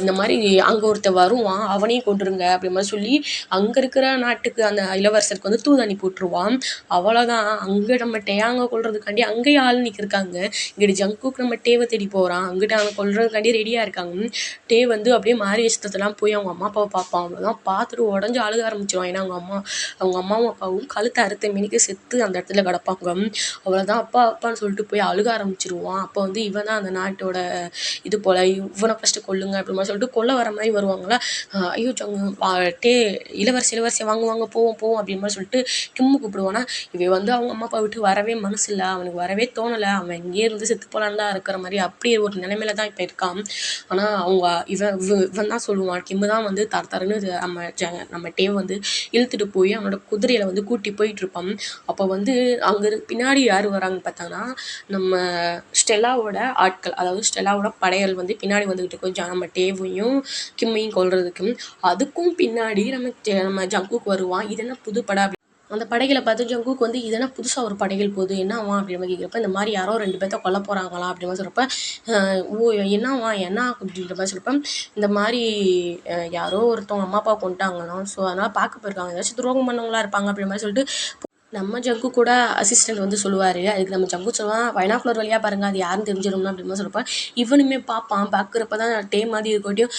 இந்த மாதிரி அங்கே ஒருத்தன் வருவான் அவனையும் கொண்டுருங்க அப்படி மாதிரி சொல்லி அங்கே இருக்கிற நாட்டுக்கு அந்த இளவரசருக்கு வந்து தூது அனுப்பி விட்ருவான் அவ்வளோதான் அங்கே நம்ம டேயாங்க கொள்றதுக்காண்டி அங்கேயே ஆள் நிற்கிருக்காங்க இங்கிட்டு ஜங்குக்கு நம்ம டேவை தேடி போகிறான் அங்கிட்ட அவங்க கொள்றதுக்காண்டி ரெடியாக இருக்காங்க. டே வந்து அப்படியே மாறி இஷ்டத்தெல்லாம் போய் அவங்க அம்மா அப்பாவை பார்ப்பான். அவ்வளோதான் பார்த்துட்டு உடஞ்சி அழுக ஆரம்பிச்சிருவான். ஏன்னா அவங்க அம்மா அவங்க அம்மாவும் அப்பாவும் கழுத்தை அறுத்த மினிக்கு செத்து அந்த இடத்துல கிடப்பாங்க. அவ்வளோதான் அப்பா அப்பான்னு சொல்லிட்டு போய் அழுக ஆரம்பிச்சிருவான். அப்போ வந்து இவன் தான் அந்த நாட்டோட இது போல் இவனை ஃபஸ்ட்டு கொல்லுங்க அப்படிமா சொல்லிட்டு கொல்ல வர மாதிரி வருவாங்களா ஐயோ சங்கு டே இளவரசி இளவரசி வாங்க வாங்க போவோம் போவோம் அப்படின்னு மாதிரி சொல்லிட்டு கிம்மு கூப்பிடுவானா. இவன் வந்து அவங்க அம்மா அப்பா விட்டு வரவே மனசு இல்லை அவனுக்கு வரவே தோணலை. அவன் இங்கேயே இருந்து செத்து போலான்னு தான் இருக்கிற மாதிரி அப்படியே ஒரு நிலைமையில தான் இப்போ இருக்கான். ஆனால் அவங்க இவன் இவன் தான் சொல்லுவான். கிம்மு தான் வந்து தர தரன்னு இது நம்ம நம்ம டேவ் வந்து இழுத்துட்டு போய் அவனோட குதிரையில வந்து கூட்டி போயிட்டு இருப்பான். அப்போ வந்து அங்கே பின்னாடி யார் வராங்கன்னு பார்த்தாங்கன்னா நம்ம ஸ்டெல்லாவோட ஆட்கள் அதாவது ஸ்டெல்லாவோட படைகள் வந்து பின்னாடி வந்துக்கிட்டு இருக்கும். ஜா நம்ம டேவையும் கிம்மையும் கொல்றதுக்கு. அதுக்கும் பின்னாடி நம்ம நம்ம ஜங்குக்கு வருவான். இது என்ன புது படம் அப்படி? அந்த படைகளை பார்த்து ஜங்குக்கு வந்து இதெல்லாம் புதுசாக ஒரு படைகள் போகுது? என்னவா அப்படின்னு மாதிரி கேட்குறப்ப இந்த மாதிரி யாரோ ரெண்டு பேர்த்த கொல்ல போகிறாங்களா அப்படின்னு சொல்கிறப்ப ஓ என்னவா என்ன அப்படின்ற மாதிரி சொல்கிறப்ப இந்த மாதிரி யாரோ ஒருத்தவங்க அம்மா அப்பா கொண்டுட்டாங்களாம். ஸோ அதனால் பார்க்க போயிருக்காங்க. ஏதாச்சும் துரோகம் பண்ணவங்களா இருப்பாங்க அப்படின்ற மாதிரி சொல்லிட்டு நம்ம ஜங்கு கூட அசிஸ்டன்ட் வந்து சொல்லுவார். அதுக்கு நம்ம ஜங்கு சொல்லுவான் வைனாக்குலர் வழியாக பாருங்கள் அது யாருன்னு தெரிஞ்சிடும்னு அப்படின்னு சொல்கிறப்ப இவனுமே பார்ப்பான் பார்க்குறப்ப தான் டே மாதிரி இருக்கட்டும்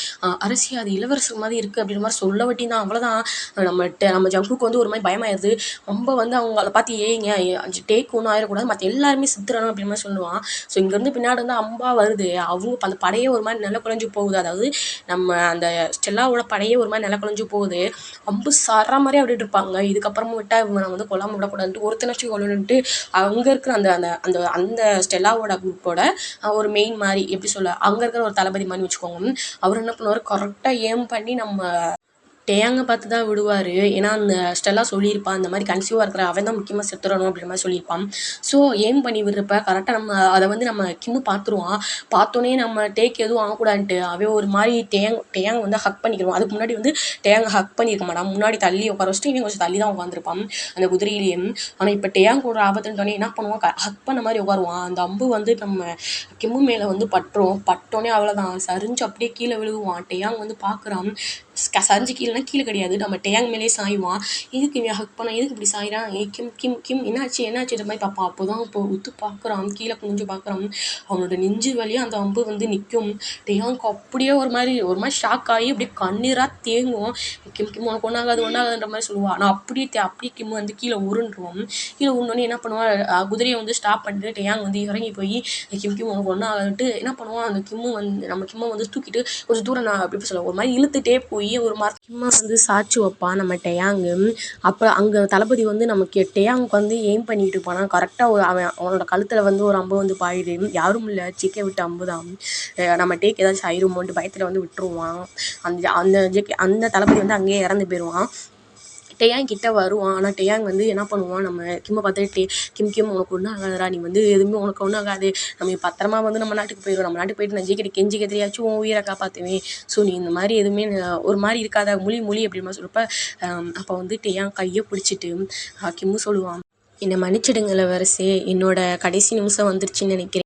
அரசி அது இளவரசர் மாதிரி இருக்குது அப்படின்ற மாதிரி சொல்ல வட்டி தான். அவ்வளோதான் நம்ம நம்ம ஜங்குக்கு வந்து ஒரு மாதிரி பயமாயிருது. ரொம்ப வந்து அவங்கள பார்த்து ஏங்க அஞ்சு டேக் ஒன்றும் ஆயிடக்கூடாது மற்ற எல்லாருமே சித்துறணும் அப்படின்ற மாதிரி சொல்லுவான். ஸோ இங்கேருந்து பின்னாடி வந்து அம்பா வருது. அவங்க அந்த படையே ஒரு மாதிரி நில குழஞ்சு போகுது. அதாவது நம்ம அந்த ஸ்டெல்லாவோட படையே ஒரு மாதிரி நில குழஞ்சு போகுது. அம்பு சர மாதிரி அப்படிட்டு இருப்பாங்க. இதுக்கப்புறமா இவங்க இவனை வந்து கொல்லாம விடக்கூடாதுன்ட்டு ஒருத்தனாச்சும் கொல்லணுன்ட்டு அங்கே இருக்கிற அந்த அந்த அந்த அந்த ஸ்டெல்லாவோட குரூப்போட ஒரு மெயின் மாதிரி எப்படி சொல்ல அங்கே இருக்கிற ஒரு தளபதி மாதிரி வச்சுக்கோங்க. அவர் என்ன பண்ணுவார்? கரெக்டாக ஏம் பண்ணி நம்ம டேங்கை பார்த்து தான் விடுவார். ஏன்னா அந்த ஸ்டெல்லா சொல்லியிருப்பான் அந்த மாதிரி கன்சீவாக இருக்கிற அவன் தான் முக்கியமாக செத்துறணும் அப்படின்ற மாதிரி சொல்லியிருப்பான். ஸோ ஏம் பண்ணி விடுறப்ப கரெக்டாக நம்ம அதை வந்து நம்ம கிம்மு பார்த்துருவான். பார்த்தோன்னே நம்ம டேக் எதுவும் ஆகக்கூடாதுன்ட்டு அவன் ஒரு மாதிரி டேங் டேங் வந்து ஹக் பண்ணிக்கிறோம் அதுக்கு முன்னாடி வந்து டேங்கை ஹக் பண்ணியிருக்க மாட்டான். முன்னாடி தள்ளி உட்கார வச்சுட்டு இவன் கொஞ்சம் தள்ளி தான் உட்காந்துருப்பான் அந்த குதிரையிலேயே. ஆனால் இப்போ டேங் கூட ஆபத்துன்னு என்ன பண்ணுவான்? ஹக் பண்ண மாதிரி உட்காருவான். அந்த அம்பு வந்து நம்ம கிம்மு மேலே வந்து பட்டுரும். பட்டோன்னே அவ்வளோதான் சரிஞ்சு அப்படியே கீழே விழுகுவான் டேங் வந்து பார்க்குறான். சரிஞ்சு கீழேன்னா கீழே கிடையாது. நம்ம டேங் மேலே சாயுவான் எதுக்கு இவன் ஹக் பண்ண? எதுக்கு இப்படி சாயிறான்? ஏ கிம் கிம் கிம் என்னாச்சு? என்னாச்சுன்ற மாதிரி பார்ப்பான் அப்போ தான் இப்போ உத்து பார்க்குறான். கீழே குனிஞ்சு பார்க்குறான். அவனோட நெஞ்சு வழியாக அந்த அம்பு வந்து நிற்கும். டேயாங்க்கு அப்படியே ஒரு மாதிரி ஒரு மாதிரி ஷாக் ஆகி அப்படியே கண்ணீராக தேங்கும் கிம் கிம் உனக்கு ஒன்றாகாது ஒன்றாகாதுன்ற மாதிரி சொல்லுவான் ஆனால் அப்படியே தே- அப்படியே கிம் வந்து கீழே உருண்டுருவோம் கீழே உருண்டோடனே என்ன பண்ணுவான்? குதிரையை வந்து ஸ்டாப் பண்ணிட்டு டேயாங் வந்து இறங்கி போய் கிம் கிம் உனக்கு ஒன்றாகாதுன்ட்டு என்ன பண்ணுவான்? அந்த கிம்மு வந்து நம்ம கிம்மை வந்து தூக்கிட்டு கொஞ்சம் தூரம் நான் எப்படி சொல்லுவேன். ஒரு மாதிரி இழுத்துட்டே போய் ஒரு மாதிரி வந்து சாட்சி வைப்பான் நம்ம டெயாங்கு அப்போ அங்கே தளபதி வந்து நமக்கு டெயாங்க்கு வந்து எய்ம் பண்ணிட்டு போனால் கரெக்டாக ஒரு அவன் அவனோட கழுத்தில் வந்து ஒரு அம்பு வந்து பாயுது. யாரும் இல்லை சிக்கை விட்டு அம்பு தான். நம்ம டேக் ஏதாச்சும் ஆயிருமோன்ட்டு பயத்தில் வந்து விட்டுருவான். அந்த அந்த ஜெக் அந்த தளபதி வந்து அங்கேயே இறந்து போயிடுவான் டேயாங் கிட்ட வருவான். ஆனால் டேயாங் வந்து என்ன பண்ணுவான்? நம்ம கிம்மை பார்த்து டே கிம் கிம் உனக்கு ஒன்றும் ஆகாதுடா. நீ வந்து எதுவுமே உனக்கு ஒன்றும் ஆகாது. நம்ம பத்திரமா வந்து நம்ம நாட்டுக்கு போயிடுவோம். நம்ம நாட்டுக்கு போயிட்டு நான் ஜெயிக்கிற கெஞ்சி கெதிரியாச்சும் உன் உயிரை காப்பாற்றுவேன் ஸோ நீ இந்த மாதிரி எதுவுமே ஒரு மாதிரி இருக்காத. மொழி மொழி அப்படின்னு மாதிரி சொல்கிறப்ப அப்போ வந்து டேயாங் கையை பிடிச்சிட்டு கிம்மு சொல்லுவான். என்னை மன்னிச்சிடுங்கள வரிசே என்னோட கடைசி நிமிஷம் வந்துருச்சுன்னு நினைக்கிறேன்.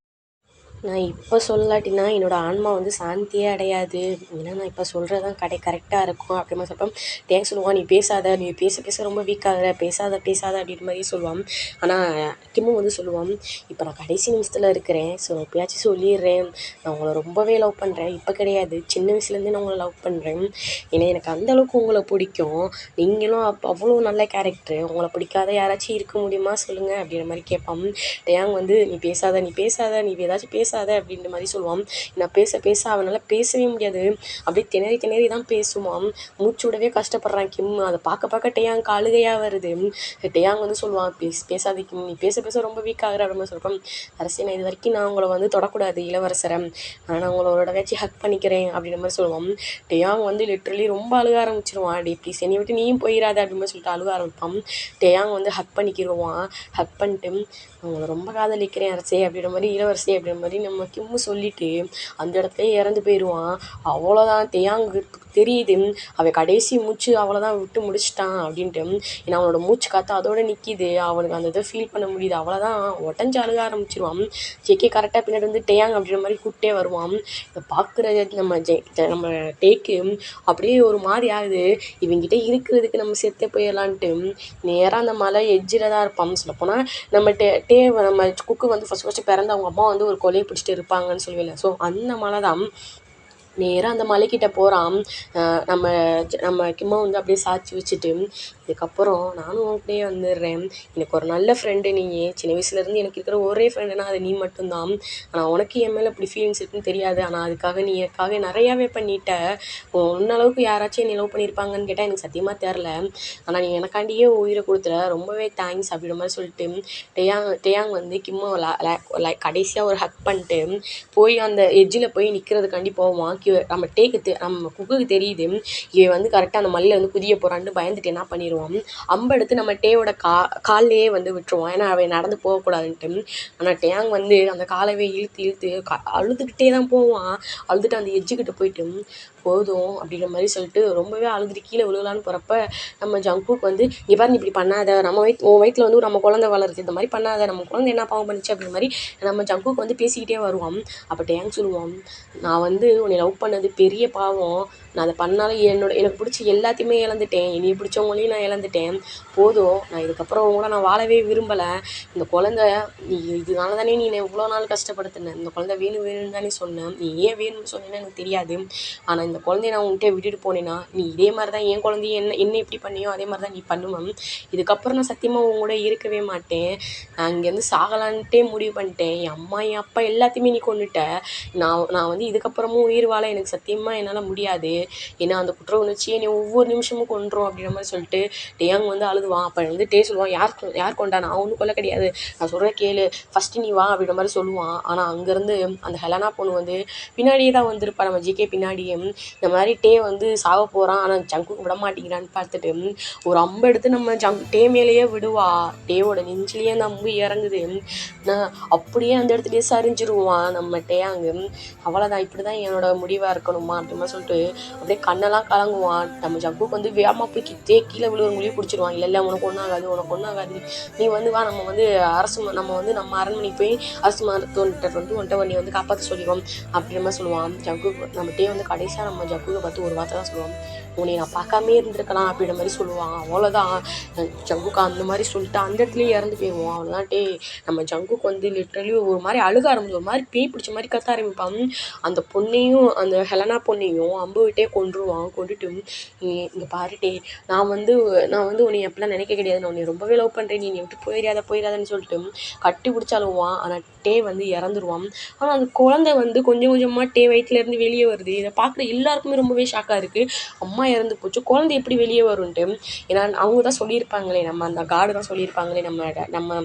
நான் இப்போ சொல்லாட்டினா என்னோடய ஆன்மா வந்து சாந்தியே அடையாது. ஏன்னா நான் இப்போ சொல்கிறது தான் கடை கரெக்டாக இருக்கும் அப்படிமா சொல்கிறோம் டேங்க் சொல்லுவான் நீ பேசாத நீ பேச பேச ரொம்ப வீக் ஆகுற பேசாத பேசாத அப்படின்ற மாதிரி சொல்லுவான். ஆனால் கிம்மு வந்து சொல்லுவான் இப்போ நான் கடைசி நிமிஷத்தில் இருக்கிறேன் ஸோ எப்பயாச்சும் சொல்லிடுறேன். நான் உங்களை ரொம்பவே லவ் பண்ணுறேன் இப்போ கிடையாது. சின்ன வயசுலேருந்தே நான் உங்களை லவ் பண்ணுறேன் ஏன்னா எனக்கு அந்தளவுக்கு உங்களை பிடிக்கும். நீங்களும் அப் அவ்வளோ நல்ல கேரக்டர் உங்களை பிடிக்காத யாராச்சும் இருக்க முடியுமா? சொல்லுங்கள் அப்படின்ற மாதிரி கேட்பான். டேயாங் வந்து நீ பேசாத நீ பேசாத. நீ ஏதாச்சும் பேசாத அப்படின்ற மாதிரி சொல்லுவான் நான் பேச பேச அவனால் பேசவே முடியாது. அப்படியே திணறி திணறி தான் பேசுவான் மூச்சு விடவே கஷ்டப்படுறான் கிம். அதை பார்க்க பார்க்க டேயாங் அழுகையாக வருது. டேயாங் வந்து சொல்லுவான் பேச பேசாத கிம். நீ பேச பேச ரொம்ப வீக் ஆகுற அப்படின்னு மாதிரி அரசே நான் இது வரைக்கும் நான் உங்களை வந்து தொடக்கூடாது இளவரசரை. ஆனால் நான் உங்களோட வச்சு ஹக் பண்ணிக்கிறேன் அப்படின்ற மாதிரி சொல்லுவான் டேயாங் வந்து லிட்ரலி ரொம்ப அழுக ஆரம்பிச்சிருவான் டே ப்ளீஸ் என்னை விட்டு நீயும் போயிடாத அப்படின்னு மாதிரி சொல்லிட்டு அழுக ஆரம்பிப்பான் டேயாங் வந்து ஹக் பண்ணிக்கிடுவான் ஹக் பண்ணிட்டு அவங்கள ரொம்ப காதலிக்கிறேன் அரசே அப்படின்ற மாதிரி இளவரசே அப்படின்ற மாதிரி நம்ம கிம்மு சொல்லிட்டு அந்த இடத்துலயே இறந்து போயிடுவான் அவ்வளோதான் தேயாங்கு தெரியுது. அவன் கடைசி மூச்சு அவ்வளோதான் விட்டு முடிச்சிட்டான் அப்படின்ட்டு. ஏன்னா அவனோட மூச்சு காற்று அதோட நிற்கிது அவனுக்கு அந்த இதை ஃபீல் பண்ண முடியுது. அவ்வளோதான் உடஞ்சி அழுக ஆரம்பிச்சிருவான். ஜெகே கரெக்டாக பின்னாடி வந்து டேயாங் அப்படின்ற மாதிரி கூப்பிட்டே வருவான். இதை பார்க்குற நம்ம ஜெ நம்ம டேக்கு அப்படியே ஒரு மாதிரி ஆகுது. இவங்கிட்ட இருக்கிறதுக்கு நம்ம செத்தே போயிடலான்ட்டு. நேராக அந்த மலை எஜ்ஜில் தான் இருப்பான். சொல்லப்போனால் நம்ம டே டே நம்ம குக்கு வந்து ஃபஸ்ட் ஃபஸ்ட்டு பிறந்த அவங்க அம்மா வந்து ஒரு கொலையை பிடிச்சிட்டு இருப்பாங்கன்னு சொல்லுவேன் ஸோ அந்த மலை தான் நேராக அந்த மலைக்கிட்ட போகிறான் நம்ம ஜ- நம்ம கிம்மா வந்து அப்படியே சாட்சி வச்சுட்டு இதுக்கப்புறம் நானும் உன்கிட்டயே வந்துடுறேன். எனக்கு ஒரு நல்ல ஃப்ரெண்டு நீ சின்ன வயசுலேருந்து எனக்கு இருக்கிற ஒரே ஃப்ரெண்டுனா அது நீ மட்டும்தான். ஆனால் உனக்கு என் மேலே இப்படி ஃபீலிங்ஸ் இருக்குன்னு தெரியாது. ஆனால் அதுக்காக நீ எனக்காக நிறையாவே பண்ணிட்ட. உன்ன அளவுக்கு யாராச்சும் என்னை லவ் பண்ணியிருப்பாங்கன்னு கேட்டால் எனக்கு சத்தியமாக தெரில. ஆனால் நீ எனக்காண்டியே உயிரை கொடுத்துற ரொம்பவே தேங்க்ஸ் அப்படின்ற மாதிரி சொல்லிட்டு டேயாங் டேயாங் வந்து கிம்மா கடைசியாக ஒரு ஹக் பண்ணிட்டு போய் அந்த எஜ்ஜில் போய் நிற்கிறதுக்காண்டி போவான். நம்ம டேக்கு தெ நம்ம குக்குக்கு தெரியுது. இவன் வந்து கரெக்டாக அந்த மல்லியில் வந்து குதிய போகிறான்னு பயந்துட்டு என்ன பண்ணிடுவான் அம்பெடுத்து நம்ம டேவோட கா கால்லையே வந்து விட்டுருவான். ஏன்னா அவன் நடந்து போகக்கூடாதுன்ட்டு. ஆனால் டேங் வந்து அந்த காலவே இழுத்து இழுத்து க அழுதுகிட்டே தான் போவான். அழுதுட்டு அந்த எஜ்ஜுக்கிட்ட போயிட்டு போதும் அப்படிங்கிற மாதிரி சொல்லிட்டு ரொம்பவே அழுதுட்டு கீழே விழுகலான்னு போகிறப்ப நம்ம ஜங்குக்கு வந்து இங்கே பாரு நீ இப்படி பண்ணாத. நம்ம வயித் உன் வயிற்றில் வந்து நம்ம குழந்த வளருது. இந்த மாதிரி பண்ணாத. நம்ம குழந்தை என்ன பாவம் பண்ணுச்சு? அப்படிங்கிற மாதிரி நம்ம ஜங்குக்கு வந்து பேசிக்கிட்டே வருவோம். அப்போ டேங் சொல்லுவோம். நான் வந்து உன்னை லவ் பண்ணது பெரிய பாவம். நான் அதை பண்ணாலும் என்னோட எனக்கு பிடிச்ச எல்லாத்தையுமே இழந்துட்டேன். என்னைய பிடிச்சவங்களையும் நான் இழந்துட்டேன். போதும். நான் இதுக்கப்புறம் உன் கூட நான் வாழவே விரும்பலை. இந்த குழந்த நீ இதனால தானே நீ என்னை இவ்வளோ நாள் கஷ்டப்படுத்தின. இந்த குழந்த வேணும் வேணும்னு தானே சொன்னேன் நீ ஏன் வேணும்னு சொன்னேன்னு எனக்கு தெரியாது. ஆனால் இந்த குழந்தைய நான் உன்கிட்ட விட்டுட்டு போனேன்னா நீ இதே மாதிரி தான் என் குழந்தைய என்ன என்ன எப்படி பண்ணியோ அதே மாதிரி தான் நீ பண்ணுவேன் இதுக்கப்புறம் நான் சத்தியமாக உன் கூட இருக்கவே மாட்டேன். நான் இங்கேருந்து சாகலான்ட்டே முடிவு பண்ணிட்டேன். என் அம்மா என் அப்பா எல்லாத்தையுமே நீ கொண்டுட்ட நான் நான் வந்து இதுக்கப்புறமும் உயிர் வாழ எனக்கு சத்தியமாக என்னால் முடியாது. ஏன்னா அந்த குற்ற உணர்ச்சியை நீ ஒவ்வொரு நிமிஷமும் கொன்றும் அப்படின்ற மாதிரி சொல்லிட்டு டேயாங் வந்து அழுதுவான் அப்போ வந்து டே சொல்லுவான் யார் யார் கொண்டா? நான் ஒன்றும் கொல்ல கிடையாது. நான் சொல்கிறேன் கேளு. ஃபஸ்ட்டு நீ வா. அப்படின்ற மாதிரி சொல்லுவான். ஆனால் அங்கேருந்து அந்த ஹெலனா பொண்ணு வந்து பின்னாடியே தான் வந்திருப்பா. நம்ம ஜிகே பின்னாடியே. இந்த மாதிரி டே வந்து சாக போகிறான் ஆனால் ஜங்குக்கு விட மாட்டேங்கிறான்னு பார்த்துட்டு ஒரு அம்பு எடுத்து நம்ம ஜங் டே மேலேயே விடுவா. டேவோட நெஞ்சிலேயே அந்த அம்பு இறங்குது. நான் அப்படியே அந்த இடத்துலயே சரிஞ்சிருவான் நம்ம டேயாங்கு அவ்வளோதான் இப்படி தான் என்னோட முடிவாக இருக்கணுமா? அப்படிமா சொல்லிட்டு அப்படியே கண்ணெல்லாம் கலங்குவான். நம்ம ஜங்குக்கு வந்து வேகமாக போய் கிட்டே கீழே விழுவ முடிவு பிடிச்சிருவான். இல்லை இல்லை உனக்கு ஒன்றாகாது உனக்கு ஒன்றாகாது நீ வந்து வா நம்ம வந்து அரசு ம- நம்ம வந்து நம்ம அரண்மனைக்கு போய் அரசு மருத்துவன்கிட்ட வந்து உன்ட்ட நீ வந்து காப்பாற்ற சொல்லிடுவோம் அப்படின்ற மாதிரி சொல்லுவான். ஜக்கு நம்ம டே வந்து கடைசியாக நம்ம ஜங்குவை பார்த்து ஒரு வார்த்தை தான் சொல்லுவோம் உன்னை நான் பார்க்காமே இருந்திருக்கலாம் அப்படின்ற மாதிரி சொல்லுவான் அவ்வளோதான் ஜங்குக்கு அந்த மாதிரி சொல்லிட்டு அந்த இடத்துலயே இறந்து போயிடுவோம் அவ்வளோதான் டே நம்ம ஜங்குக்கு வந்து லிட்ரலி ஒரு மாதிரி அழுக ஆரம்பிச்சு ஒரு மாதிரி பேய் பிடிச்ச மாதிரி கத்த ஆரம்பிப்பான். அந்த பொண்ணையும் அந்த ஹெலனா பொண்ணையும் அம்பு விட்டே கொன்றுவான். கொண்டுட்டு இங்கே பாருட்டே நான் வந்து நான் வந்து உன்னை எப்படிலாம் நினைக்க கிடையாது. நான் உன்னை ரொம்பவே லவ் பண்ணுறேன் நீ விட்டு போயிடாத போயிடாதன்னு சொல்லிட்டு கட்டி பிடிச்சாலுவான். ஆனால் டே வந்து இறந்துருவான். ஆனால் அந்த குழந்தை வந்து கொஞ்சம் கொஞ்சமாக டே வயிற்றுலேருந்து வெளியே வருது. இதை பார்க்குற எல்லாருக்குமே ரொம்பவே ஷாக்காக இருக்குது அம்மா இறந்து போச்சு. குழந்தை எப்படி வெளியே வரும்ன்ட்டு. ஏன்னா அவங்க தான் சொல்லியிருப்பாங்களே நம்ம அந்த காடு தான் சொல்லியிருப்பாங்களே நம்ம நம்ம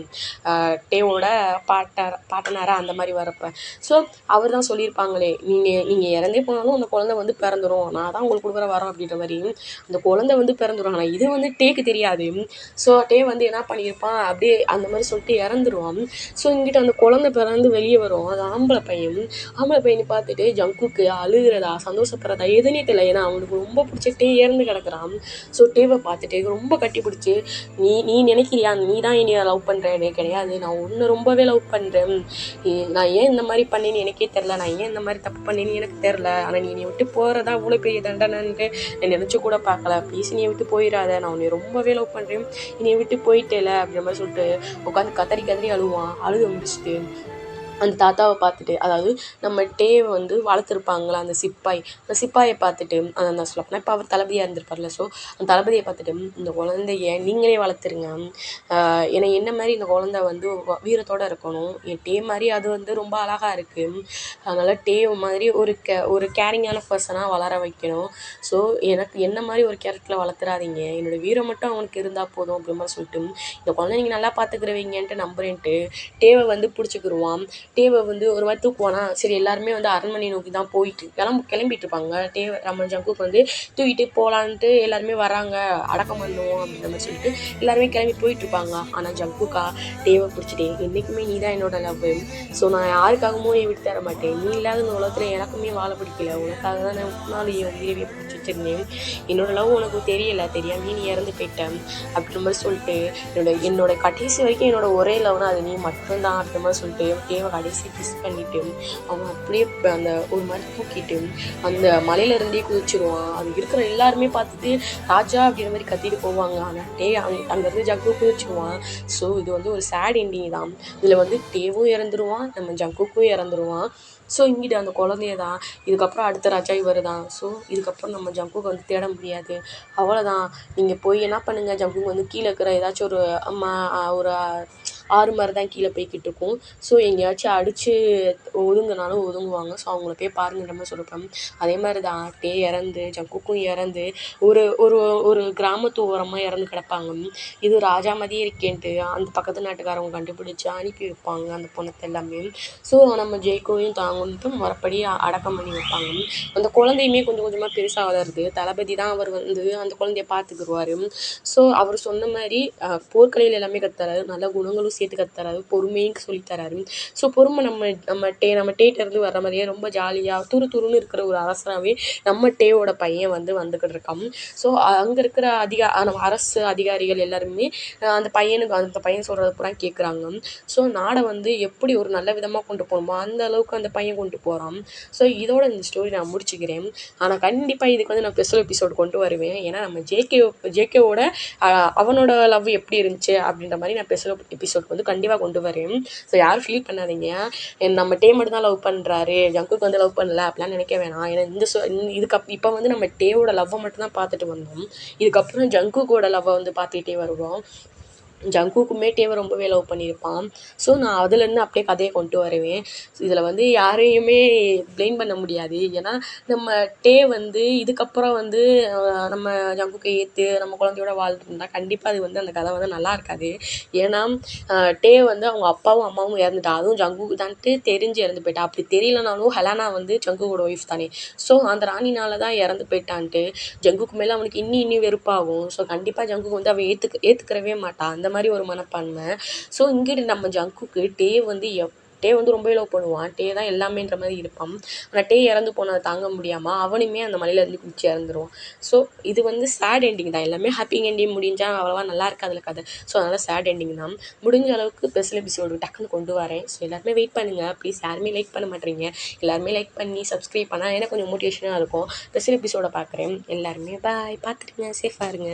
டேவோட பாட்டார் பாட்டனாராக அந்த மாதிரி வரப்போ ஸோ அவர் தான் சொல்லியிருப்பாங்களே நீங்கள் நீங்கள் இறந்தே போனாலும் அந்த குழந்தை வந்து பிறந்துரும். நான் தான் உங்களுக்கு கொடுக்குற வரோம் அப்படின்ற மாதிரி. அந்த குழந்தை வந்து பிறந்துடும் ஆனால் இது வந்து டேக்கு தெரியாது. ஸோ டே வந்து என்ன பண்ணியிருப்பான்? அப்படியே அந்த மாதிரி சொல்லிட்டு இறந்துருவான். ஸோ இங்கிட்ட அந்த குழந்தை பிறந்து வெளியே வரும். அது ஆம்பளை பையன். ஆம்பளை பையனை பார்த்துட்டு ஜங்குக்கு அழுகிறதா சந்தோஷப்படுறதா எதுனே தெரியல. ஏன்னா அவனுக்கு ரொம்ப பிடிச்ச டே இறந்து கிடக்குறான். ஸோ டேவை பார்த்துட்டு ரொம்ப கட்டி பிடிச்சி நீ நீ நினைக்கிறியா? நீ தான் என்னைய லவ் பண்ணுறேனே கிடையாது. நான் ஒன்று ரொம்பவே லவ் பண்ணுறேன் நான் ஏன் இந்த மாதிரி பண்ணேன்னு எனக்கே தெரில நான் ஏன் இந்த மாதிரி தப்பு பண்ணேன்னு எனக்கு தெரில ஆனால் நீ என்னை விட்டு போகிறதா அவ்வளோ பெரிய தண்டனைன்ட்டு நான் நினச்சி கூட பார்க்கல. ப்ளீஸ் நீ விட்டு போயிடாத. நான் உன்னை ரொம்பவே லவ் பண்ணுறேன் என்னை விட்டு போயிட்டேல? அப்படின்ற மாதிரி சொல்லிட்டு உட்காந்து கதறி கதறி அழுவான். அழுக முடிச்சுட்டு அந்த தாத்தாவை பார்த்துட்டு அதாவது நம்ம டேவை வந்து வளர்த்துருப்பாங்களா அந்த சிப்பாய். அந்த சிப்பாயை பார்த்துட்டு நான் சொல்ல சொல்லப்போனால் இப்போ அவர் தளபதியாக இருந்திருப்பார்ல ஸோ அந்த தளபதியை பார்த்துட்டு இந்த குழந்தைய நீங்களே வளர்த்துருங்க. என்னை ஏன்னா என்ன மாதிரி இந்த குழந்தை வந்து வீரத்தோடு இருக்கணும். என் டே மாதிரி அது வந்து ரொம்ப அழகாக இருக்குது அதனால் டே மாதிரி ஒரு கே ஒரு கேரிங்கான பர்சனாக வளர வைக்கணும். ஸோ எனக்கு என்ன மாதிரி ஒரு கேரக்டரில் வளர்த்துறாதீங்க என்னோட வீரம் மட்டும் அவனுக்கு இருந்தால் போதும் அப்படின்ற மாதிரி சொல்லிட்டு இந்த குழந்தை நீங்கள் நல்லா பார்த்துக்கிறவீங்கன்ட்டு நம்புறேன்ட்டு டேவை வந்து பிடிச்சிக்கிருவான். டேவை வந்து ஒரு மாதிரி தூக்குவானா? சரி எல்லாருமே வந்து அரண்மனை நோக்கி தான் போயிட்டு கிளம்பு கிளம்பிட்டு இருப்பாங்க டே நம்ம ஜங்குக்கு வந்து தூக்கிட்டு போகலான்ட்டு எல்லாருமே வராங்க. அடக்கம் பண்ணுவோம் அப்படின்ற மாதிரி சொல்லிட்டு எல்லாருமே கிளம்பி போயிட்டு இருப்பாங்க ஆனால் ஜங்குக்கா டேவை பிடிச்சிட்டே என்றைக்குமே நீ தான் என்னோட லவ் ஸோ நான் யாருக்காகவும் நீ விட்டு தர மாட்டேன்? நீ இல்லாத இந்த உலகத்தில் எனக்குமே வாழ பிடிக்கல. உனக்காக தான் நான் முன்னாடி என் உயிரை பிடிச்சி வச்சிருந்தேன். என்னோட லவ் உனக்கு தெரியல. தெரியாமல் நீ இறந்து போயிட்டேன் அப்படின்ற மாதிரி சொல்லிட்டு என்னோட என்னோட கடைசி வரைக்கும் என்னோட ஒரே லவ்னா அது நீ மட்டும்தான் அப்படின்ற மாதிரி சொல்லிட்டு தேவை கடைசி கிஸ் பண்ணிட்டு அவன் அப்படியே அந்த ஒரு மாதிரி தூக்கிட்டு அந்த மலையில இருந்தே குதிச்சிருவான். அது இருக்கிற எல்லாருமே பார்த்துட்டு ராஜா அப்படின்ற மாதிரி கத்திட்டு போவாங்க. ஆனால் டே அங்க அங்கேருந்து ஜக்கு குதிச்சிருவான். ஸோ இது வந்து ஒரு சேட் எண்டிங் தான். இதில் வந்து டேவும் இறந்துருவான் நம்ம ஜங்குக்கும் இறந்துருவான். ஸோ இங்கிட்ட அந்த குழந்தைய தான். இதுக்கப்புறம் அடுத்த ராஜா இவர் தான். ஸோ இதுக்கப்புறம் நம்ம ஜங்குக்கு வந்து தேட முடியாது. அவ்வளோதான் நீங்கள் போய் என்ன பண்ணுங்கள் ஜங்குக்கு வந்து கீழே இருக்கிற ஏதாச்சும் ஒரு அம்மா ஒரு ஆறு மாதிரி தான் கீழே போய்க்கிட்டு இருக்கும். ஸோ எங்கேயாச்சும் அடித்து ஒதுங்கினாலும் ஒதுங்குவாங்க. ஸோ அவங்கள போய் பாருங்கிற மாதிரி சொல்லியிருப்பாங்க அதே மாதிரி தான் ஆட்டே இறந்து ஜங்குக்கும் இறந்து ஒரு ஒரு ஒரு கிராமத்து ஓரமாக இறந்து கிடப்பாங்க. இது ராஜா மாதிரியே இருக்கேன்ட்டு அந்த பக்கத்து நாட்டுக்காரவங்க கண்டுபிடிச்சி அனுப்பி வைப்பாங்க அந்த பொண்ணத்தை எல்லாமே. ஸோ நம்ம ஜெய்கோவையும் தாங்கன்ட்டு முறைப்படி அடக்கம் பண்ணி வைப்பாங்க. அந்த குழந்தையுமே கொஞ்சம் கொஞ்சமாக பெருசாக வளருது. தளபதி தான் அவர் வந்து அந்த குழந்தைய பார்த்துக்குருவார் ஸோ அவர் சொன்ன மாதிரி போர்க்கலையில் எல்லாமே கற்றுத்தராரு நல்ல குணங்களும் சேர்த்து கற்றுத்தராரு பொறுமையும் சொல்லித்தராரு ஸோ பொறுமை நம்ம நம்ம டே நம்ம டேட்டேருந்து வர்ற மாதிரியே ரொம்ப ஜாலியாக துரு துருன்னு இருக்கிற ஒரு அரசனாகவே நம்ம டேவோட பையன் வந்து வந்துக்கிட்டு இருக்கான். ஸோ அங்கே இருக்கிற அதிகா நம்ம அரசு அதிகாரிகள் எல்லாருமே அந்த பையனுக்கு அந்த பையன் சொல்கிறத பூரா கேட்குறாங்க ஸோ நாடை வந்து எப்படி ஒரு நல்ல விதமாக கொண்டு போகணுமோ அந்த அளவுக்கு அந்த பையன் கொண்டு போகிறான் ஸோ இதோட இந்த ஸ்டோரி நான் முடிச்சுக்கிறேன். ஆனால் கண்டிப்பாக இதுக்கு வந்து நான் ஸ்பெஷல் எபிசோட் கொண்டு வருவேன். ஏன்னா நம்ம ஜேகே ஜேகேவோட அவனோட லவ் எப்படி இருந்துச்சு அப்படின்ற மாதிரி நான் ஸ்பெஷல் எபிசோட் வந்து கண்டிப்பாக கொண்டு வரேன். ஸோ யாரும் ஃபீல் பண்ணாதீங்க. நம்ம டே மட்டும் தான் லவ் பண்ணுறாரு ஜங்குக்கு வந்து லவ் பண்ணல அப்படிலாம் நினைக்க வேணாம். ஏன்னா இந்த ஸோ இதுக்கப் இப்போ வந்து நம்ம டேவோட லவ்வை மட்டும் தான் பார்த்துட்டு வந்தோம். இதுக்கப்புறம் ஜங்குக்கோட லவ்வை வந்து பார்த்துக்கிட்டே வருவோம். ஜங்குக்குமே டேவை ரொம்பவே லவ் பண்ணியிருப்பான். ஸோ நான் அதுலேருந்து அப்படியே கதையை கொண்டு வருவேன். இதில் வந்து யாரையுமே ப்ளேம் பண்ண முடியாது. ஏன்னா நம்ம டே வந்து இதுக்கப்புறம் வந்து நம்ம ஜங்குக்கை ஏற்று நம்ம குழந்தையோட வாழ்ந்துருந்தா கண்டிப்பாக அது வந்து அந்த கதை வந்து நல்லா இருக்காது. ஏன்னா டே வந்து அவங்க அப்பாவும் அம்மாவும் இறந்துட்டா. அதுவும் ஜங்குக்கு தான்ட்டு தெரிஞ்சு இறந்து போயிட்டா. அப்படி தெரியலனாலும் ஹெலானா வந்து ஜங்குக்கோட ஒய்ஃப் தானே. ஸோ அந்த ராணினால தான் இறந்து போயிட்டான்ட்டு ஜங்குக்கு மேலே அவனுக்கு இன்னி இன்னி வெறுப்பாகும். ஸோ கண்டிப்பாக ஜங்குக்கு வந்து அவன் ஏற்றுக்க ஏற்றுக்கிறவே மாட்டான் அந்த மாதிரி ஒரு மனப்பான்மை. ஸோ இங்கிட்டு நம்ம ஜங்குக்கு டே வந்து எப் டே வந்து ரொம்ப லவ் பண்ணுவான் டே தான் எல்லாமேன்ற மாதிரி இருப்பான். ஆனால் டே இறந்து போனதை தாங்க முடியாமல் அவனுமே அந்த மலையிலேருந்து குதிச்சு இறந்துருவான். ஸோ இது வந்து சேட் எண்டிங் தான். எல்லாமே ஹாப்பி எண்டிங் முடிஞ்சால் அவ்வளோவா நல்லா இருக்காதுல கதை. ஸோ அதனால் சேட் எண்டிங் தான். முடிஞ்ச அளவுக்கு ஸ்பெஷல் எபிசோடு டக்குன்னு கொண்டு வரேன். ஸோ எல்லாருமே வெயிட் பண்ணுங்கள் ப்ளீஸ் யாருமே லைக் பண்ண மாட்டேறீங்க. எல்லாருமே லைக் பண்ணி சப்ஸ்கிரைப் பண்ணால் எனக்கு கொஞ்சம் மோட்டிவேஷனாக இருக்கும். ஸ்பெஷல் எபிசோடை பார்க்குறேன் எல்லாருமே பாய் பார்த்துருங்க சேஃபாக இருங்க.